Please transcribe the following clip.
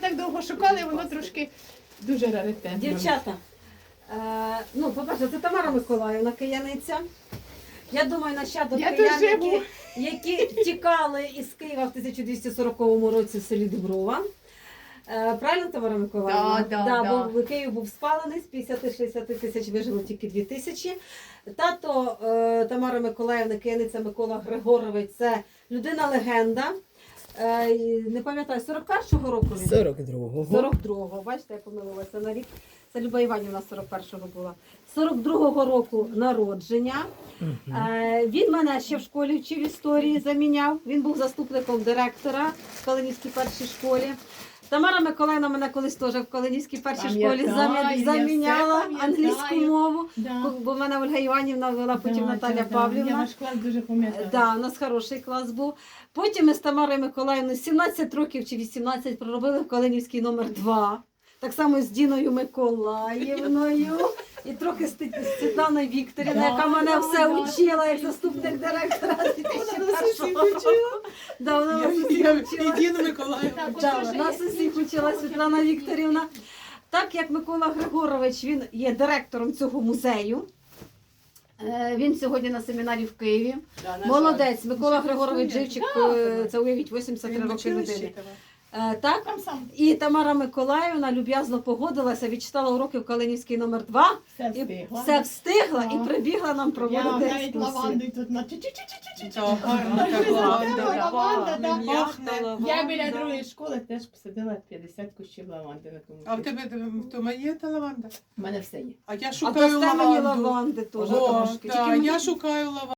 Так довго шукали, воно трошки дуже раритетне. Дівчата, е, ну, по-перше, це Тамара Миколаївна, кияниця. Я думаю, нащадок Я тут киян, живу. які, які тікали із Києва в 1240 році в селі Дуброва. Е, правильно, Тамара Миколаївна? Да, да, да. Бо Київ був спалений, з 50-60 тисяч вижило тільки 2 тисячі. Тато е, Тамара Миколаївна, кияниця Микола Григорович, це людина-легенда. Е, не пам'ятаю, 41-го року він? 42-го. 42-го, бачите, я помилилася на рік. Це Люба Іванівна 41-го була. 42-го року народження. Угу. він мене ще в школі вчив історії, заміняв. Він був заступником директора в Калинівській першій школі. Тамара Миколаївна мене колись теж в Калинівській першій школі замі- заміняла англійську мову, Да. бо в мене Ольга Іванівна вела, потім Да, Наталя да. Павлівна. Я ваш клас дуже пам'ятаю. Да, у нас хороший клас був. Потім ми з Тамарою Миколаївною 17 років чи 18 проробили в Калинівський номер 2. Так само з Діною Миколаївною і трохи з Світланою Вікторівною, яка мене все учила як заступник директора 2001 Да, вона нас усіх учила. Діна Миколаївна. Да, отож, нас усіх учила Світлана Вікторівна. Так як Микола Григорович він є директором цього музею. е, Він сьогодні на семінарі в Києві. Молодець. Микола Григорович? Живчик, е, це уявіть 83 роки людини. Е, Так, і Тамара Миколаївна люб'язно погодилася, відчитала уроки в Калинівський номер 2 все і встигла. все встигла і прибігла нам Я проводити навіть екскурсію. лаванди тут на. Я біля другої школи теж посадила 50 кущів лаванди на тому. А в тебе вдома є та лаванда? У мене все є. А я шукаю лаванду. лаванди теж я шукаю лаванду.